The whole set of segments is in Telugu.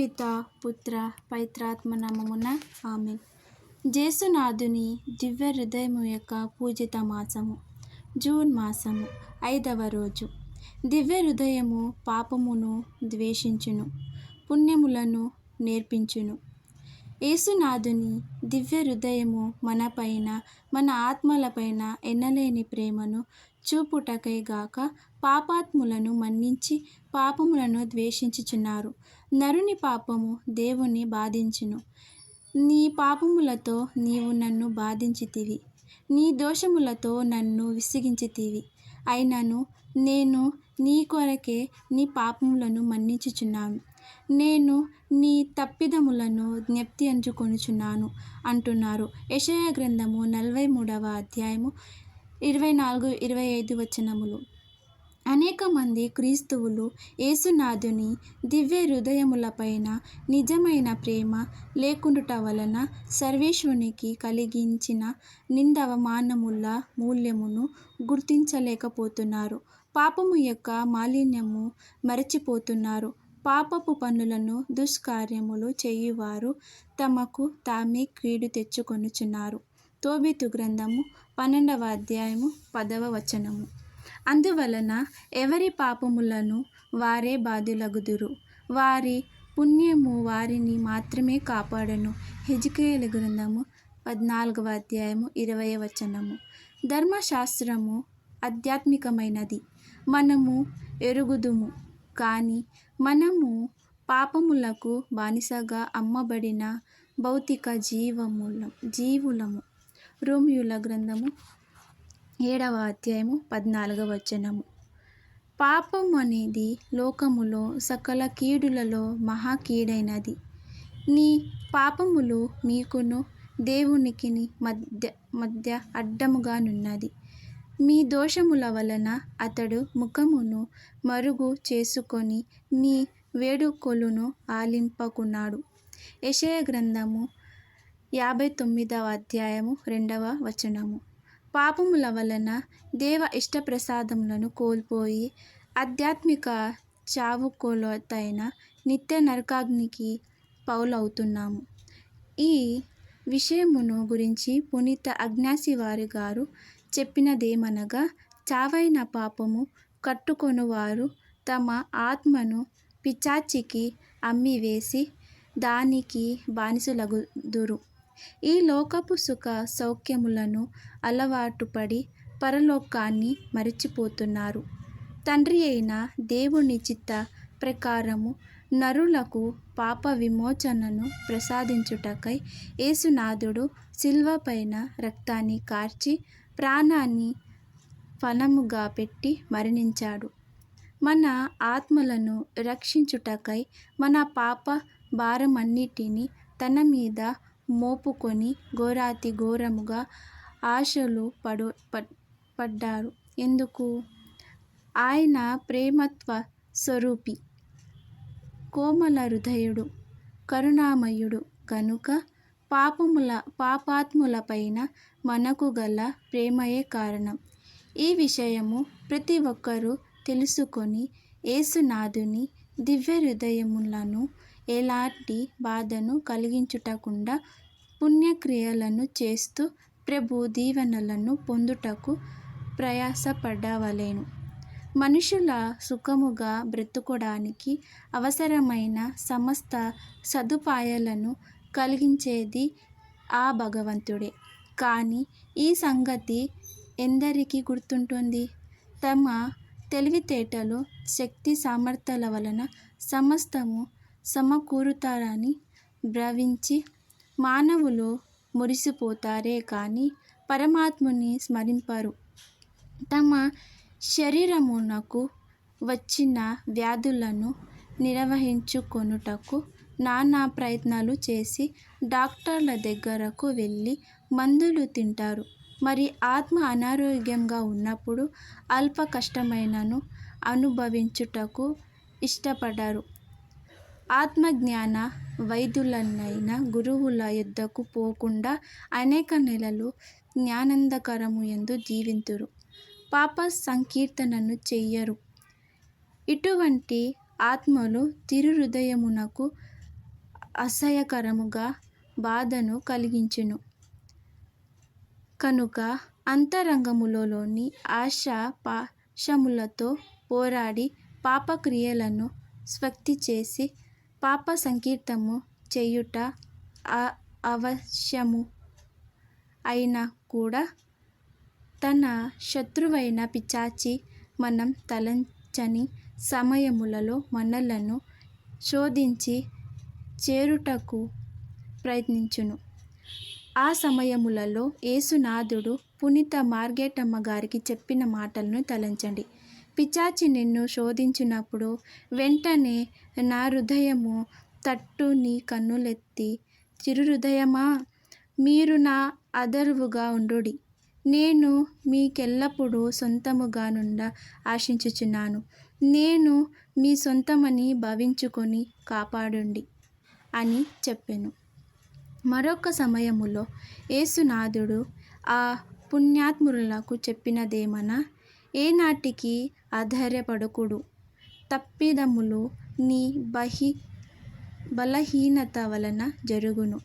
పిత పుత్ర పవిత్రాత్మ నామమున ఆమె జేసునాథుని దివ్య హృదయము యొక్క పూజిత మాసము జూన్ మాసము ఐదవ రోజు. దివ్య హృదయము పాపమును ద్వేషించును పుణ్యములను నేర్పించును. ఏసునాథుని దివ్య హృదయము మనపైన మన ఆత్మలపైన ఎన్నలేని ప్రేమను చూపుటకై గాక పాపాత్ములను మన్నించి పాపములను ద్వేషించుచున్నారు. నరుని పాపము దేవుని బాధించును. నీ పాపములతో నీవు నన్ను బాధించితివి. నీ దోషములతో నన్ను విసిగించితివి. అయినను నేను నీ కొరకే నీ పాపములను మన్నించుచున్నాను. నేను నీ తప్పిదములను జ్ఞప్తి అంచుకొనుచున్నాను అంటున్నారు. యషయ గ్రంథము నలభై మూడవ అధ్యాయము ఇరవై నాలుగు ఇరవై ఐదు వచనములు. అనేక మంది క్రీస్తువులు యేసునాథుని దివ్య హృదయములపైన నిజమైన ప్రేమ లేకుండుట వలన సర్వేశ్వరునికి కలిగించిన నిందవమానముల మూల్యమును గుర్తించలేకపోతున్నారు. పాపము యొక్క మాలిన్యము మరచిపోతున్నారు. పాపపు పనులను దుష్కార్యములు చేయువారు తమకు తామే కీడు తెచ్చుకొనుచున్నారు. తోబితు గ్రంథము పన్నెండవ అధ్యాయము పదవ వచనము. అందువలన ఎవరి పాపములను వారే బాధులగుదురు. వారి పుణ్యము వారిని మాత్రమే కాపాడను. హిజ్కేలు గ్రంథము పద్నాలుగవ అధ్యాయము ఇరవై వచనము. ధర్మశాస్త్రము ఆధ్యాత్మికమైనది. మనము ఎరుగుదుము కానీ మనము పాపములకు బానిసగా అమ్మబడిన భౌతిక జీవముల జీవులము. రోమియుల గ్రంథము ఏడవ అధ్యాయము పద్నాలుగవ వచనము. పాపం అనేది లోకములో సకల కీడులలో మహా కీడైనది. నీ పాపములు మీకును దేవునికిని మధ్య మధ్య అడ్డముగానున్నది మీ దోషముల వలన అతడు ముఖమును మరుగు చేసుకొని మీ వేడుకొలును ఆలింపకున్నాడు. యెషయ గ్రంథము యాభై తొమ్మిదవ అధ్యాయము రెండవ వచనము. పాపముల వలన దేవ ఇష్టప్రసాదములను కోల్పోయి ఆధ్యాత్మిక చావుకోలతైన నిత్య నరకాగ్నికి పౌలవుతున్నాము. ఈ విషయమును గురించి పునీత అజ్ఞాసివారి గారు చెప్పినదేమనగా చావైన పాపము కట్టుకొనువారు తమ ఆత్మను పిచాచికి అమ్మివేసి దానికి బానిసలగుదురు. ఈ లోకపు సుఖ సౌఖ్యములను అలవాటుపడి పరలోకాన్ని మరచిపోతున్నారు. తండ్రి అయిన దేవుని చిత్త ప్రకారము నరులకు పాప విమోచనను ప్రసాదించుటకై యేసునాథుడు శిల్వపైన రక్తాన్ని కార్చి ప్రాణాన్ని ఫలముగా పెట్టి మరణించాడు. మన ఆత్మలను రక్షించుటకై మన పాప భారమన్నిటినీ తన మీద మోపుకొని ఘోరాతి ఘోరముగా ఆశలు పడు పడ్డారు. ఎందుకు? ఆయన ప్రేమత్వ స్వరూపి కోమల హృదయుడు కరుణామయుడు కనుక పాపముల పాపాత్ములపైన మనకు గల ప్రేమయే కారణం. ఈ విషయము ప్రతి ఒక్కరూ తెలుసుకొని ఏసునాథుని దివ్య హృదయములను ఎలాంటి బాధను కలిగించుటకుండా పుణ్యక్రియలను చేస్తూ ప్రభు దీవెనలను పొందుటకు ప్రయాసపడవలేను. మనుషుల సుఖముగా బ్రతుకోడానికి అవసరమైన సమస్త సదుపాయాలను కలిగించేది ఆ భగవంతుడే. కానీ ఈ సంగతి ఎందరికీ గుర్తుంటుంది? తమ తెలివితేటలు శక్తి సామర్థ్యాల వలన సమస్తము సమకూరుతారని భ్రవించి మానవులు మురిసిపోతారే కానీ పరమాత్ముని స్మరింపరు. తమ శరీరమునకు వచ్చిన వ్యాధులను నిర్వహించుకొనుటకు నానా ప్రయత్నాలు చేసి డాక్టర్ల దగ్గరకు వెళ్ళి మందులు తింటారు. మరి ఆత్మ అనారోగ్యంగా ఉన్నప్పుడు అల్ప కష్టమైనను అనుభవించుటకు ఇష్టపడరు. ఆత్మజ్ఞాన వైద్యులనైన గురువుల యొద్దకు పోకుండా అనేక నెలలు జ్ఞానందకరము ఎందు జీవింతురు. పాప సంకీర్తనను చెయ్యరు. ఇటువంటి ఆత్మలు తిరు హృదయమునకు అసహ్యకరముగా బాధను కలిగించును. కనుక అంతరంగములోని ఆశ పాశములతో పోరాడి పాపక్రియలను స్వక్తి చేసి పాప సంకీర్తము చేయుట అవశ్యము. అయినా కూడా తన శత్రువైన పిచాచి మనం తలంచని సమయములలో మనలను శోధించి చేరుటకు ప్రయత్నించును. ఆ సమయములలో యేసునాథుడు పునీత మార్గేటమ్మ గారికి చెప్పిన మాటలను తలంచండి. పిచాచి నిన్ను శోధించినప్పుడు వెంటనే నా హృదయము తట్టు నీ కన్నులెత్తి చిరుహృదయమా? మీరు నా అదరువుగా ఉండుడి. నేను మీకెల్లప్పుడూ సొంతముగానుండ ఆశించుచున్నాను. నేను మీ సొంతమని భావించుకొని కాపాడండి. అని చెప్పెను. మరొక సమయములో ఏసునాథుడు ఆ పుణ్యాత్ములకు చెప్పినదేమన? ఏనాటికి ఆధారపడకుడు. తప్పిదములు నీ బహి బలహీనత వలన జరుగును.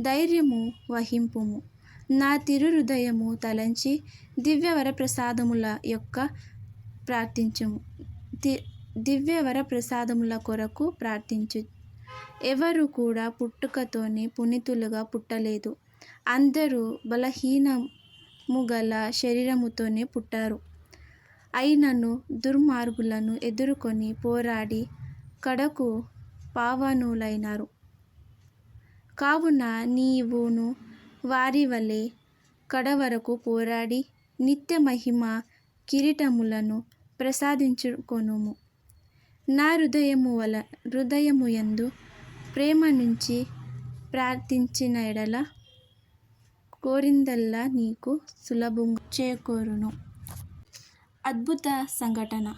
ధైర్యము వహింపుము. నా తిరు హృదయము తలంచి దివ్య వరప్రసాదముల యొక్క ప్రార్థించుము. దివ్య వరప్రసాదముల కొరకు ప్రార్థించు ఎవరు కూడా పుట్టుకతోనే పునీతులుగా పుట్టలేదు. అందరూ బలహీనము గల శరీరముతోనే పుట్టారు. అయినను దుర్మార్గులను ఎదుర్కొని పోరాడి కడకు పావనులైనారు. కావున నీవును వారి వలె కడవరకు పోరాడి నిత్య మహిమ కిరీటములను ప్రసాదించుకొనుము. నా హృదయము వల హృదయము యందు ప్రేమ నుంచి ప్రార్థించిన ఎడల కోరిందల్లా నీకు సులభం చేకూరును. అద్భుత సంఘటన.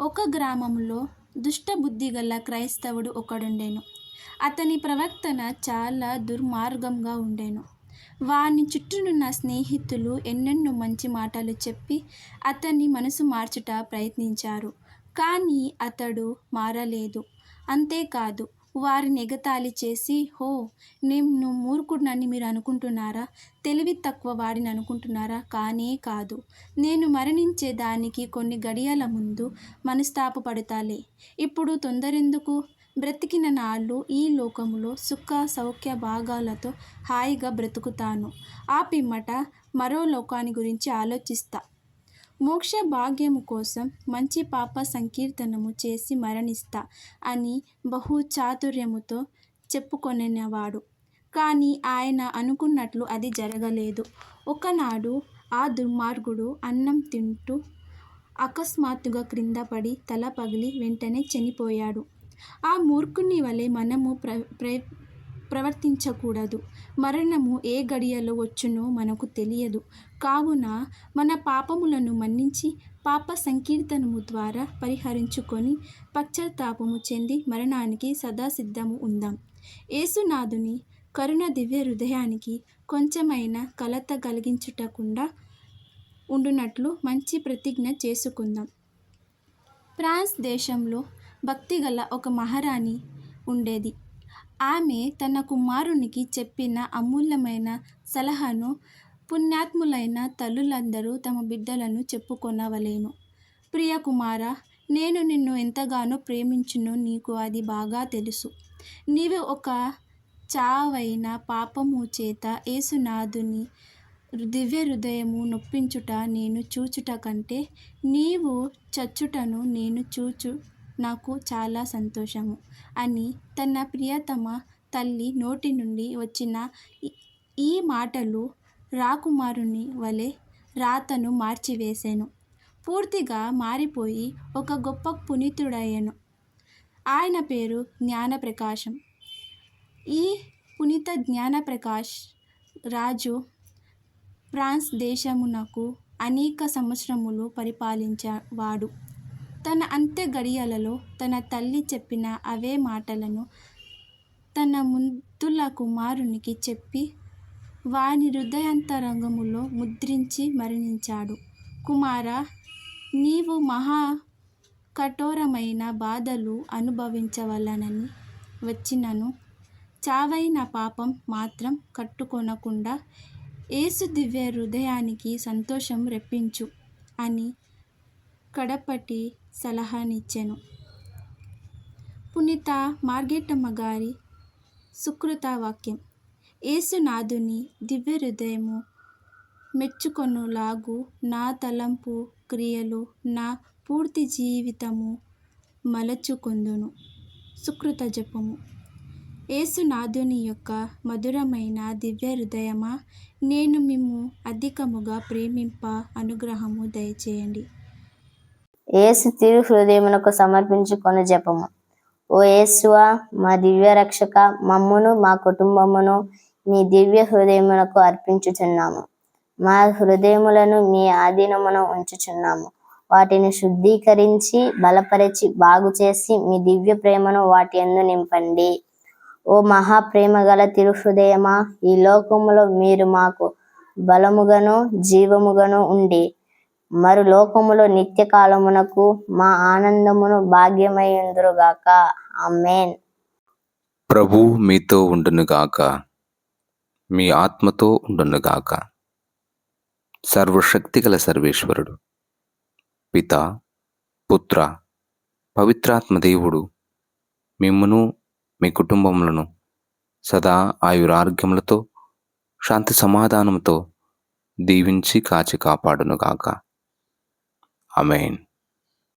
ఒక గ్రామంలో దుష్టబుద్ధి గల క్రైస్తవుడు ఒకడుండెను. అతని ప్రవర్తన చాలా దుర్మార్గంగా ఉండెను. వాని చుట్టూనున్న స్నేహితులు ఎన్నెన్నో మంచి మాటలు చెప్పి అతన్ని మనసు మార్చుట ప్రయత్నించారు. కానీ అతడు మారలేదు. అంతేకాదు వారిని ఎగతాళి చేసి హో నేను మూర్ఖుడినని మీరు అనుకుంటున్నారా? తెలివి తక్కువ వాడిని అనుకుంటున్నారా? కానే కాదు. నేను మరణించే దానికి కొన్ని గడియల ముందు మనస్తాపపడతాలే. ఇప్పుడు తొందరెందుకు? బ్రతికిన నాళ్ళు ఈ లోకములో సుఖ సౌఖ్య భాగాలతో హాయిగా బ్రతుకుతాను. ఆ పిమ్మట మరో లోకాన్ని గురించి ఆలోచిస్తా. మోక్ష భాగ్యము కోసం మంచి పాప సంకీర్తనము చేసి మరణిస్తా అని బహు చాతుర్యముతో చెప్పుకొనినవాడు. కానీ ఆయన అనుకున్నట్లు అది జరగలేదు. ఒకనాడు ఆ దుర్మార్గుడు అన్నం తింటూ అకస్మాత్తుగా క్రింద పడి తల పగిలి వెంటనే చనిపోయాడు. ఆ మూర్ఖుని వలె మనము ప్ర ప్ర ప్రవర్తించకూడదు. మరణము ఏ గడియలో వచ్చునో మనకు తెలియదు. కావున మన పాపములను మన్నించి పాప సంకీర్తనము ద్వారా పరిహరించుకొని పశ్చాత్తాపము చెంది మరణానికి సదా సిద్ధము ఉందాం. ఏసునాథుని కరుణ దివ్య హృదయానికి కొంచెమైన కలత కలిగించుటకుండా ఉండునట్లు మంచి ప్రతిజ్ఞ చేసుకుందాం. ఫ్రాన్స్ దేశంలో భక్తిగల ఒక మహారాణి ఉండేది. ఆమె తన కుమారునికి చెప్పిన అమూల్యమైన సలహాను పుణ్యాత్ములైన తల్లులందరూ తమ బిడ్డలను చెప్పుకొనవలెను. ప్రియ కుమార నేను నిన్ను ఎంతగానో ప్రేమించునో నీకు అది బాగా తెలుసు. నీవు ఒక చావైన పాపము చేత ఏసునాథుని దివ్య హృదయము నొప్పించుట నేను చూచుట కంటే నీవు చచ్చుటను నేను చూచు నాకు చాలా సంతోషము. అని తన ప్రియతమ తల్లి నోటి నుండి వచ్చిన ఈ మాటలు రాకుమారుని వలె రాతను మార్చివేశాను పూర్తిగా మారిపోయి ఒక గొప్ప పునీతుడయ్యాను. ఆయన పేరు జ్ఞానప్రకాశం. ఈ పునీత జ్ఞానప్రకాష్ రాజు ఫ్రాన్స్ దేశమునకు అనేక సంవత్సరములు పరిపాలించేవాడు. తన అంత్య గడియలలో తన తల్లి చెప్పిన అవే మాటలను తన ముద్దుల కుమారునికి చెప్పి వాని హృదయాంతరంగములో ముద్రించి మరణించాడు. కుమార నీవు మహా కఠోరమైన బాధలు అనుభవించవలనని వచ్చినను. చావైన పాపం మాత్రం కట్టుకొనకుండా ఏసు దివ్య హృదయానికి సంతోషం రెప్పించు అని కడపటి సలహానిచ్చెను. పునీత మార్గేటమ్మ గారి సుకృత వాక్యం ఏసునాథుని దివ్య హృదయము మెచ్చుకొనులాగు నా తలంపు క్రియలు నా పూర్తి జీవితము మలచుకొందును సుకృత జపము. ఏసునాథుని యొక్క మధురమైన దివ్య హృదయమా నేను మిమ్ము అధికముగా ప్రేమింప అనుగ్రహము దయచేయండి. ఏసు తిరు హృదయమునకు సమర్పించుకొని జపము. ఓ యేసువా మా దివ్య రక్షక మమ్మును మా కుటుంబమును మీ దివ్య హృదయమునకు అర్పించుచున్నాము. మా హృదయములను మీ ఆధీనమున ఉంచుచున్నాము. వాటిని శుద్ధీకరించి బలపరిచి బాగు చేసి మీ దివ్య ప్రేమను వాటి ఎందు నింపండి. ఓ మహా ప్రేమ గల తిరుహృదయమా ఈ లోకములో మీరు మాకు బలముగను జీవముగను ఉండి మరు లోకములో నిత్య కాలమునకు మా ఆనందమును భాగ్యమయ్యుందురుగాక. ఆమేన్. ప్రభు మీతో ఉండునుగాక. మీ ఆత్మతో ఉండునుగాక. సర్వశక్తిగల సర్వేశ్వరుడు పిత పుత్ర పవిత్రాత్మ దేవుడు మిమ్మును మీ కుటుంబములను సదా ఆయురారోగ్యములతో శాంతి సమాధానముతో దీవించి కాచి కాపాడునుగాక. ఆమెన్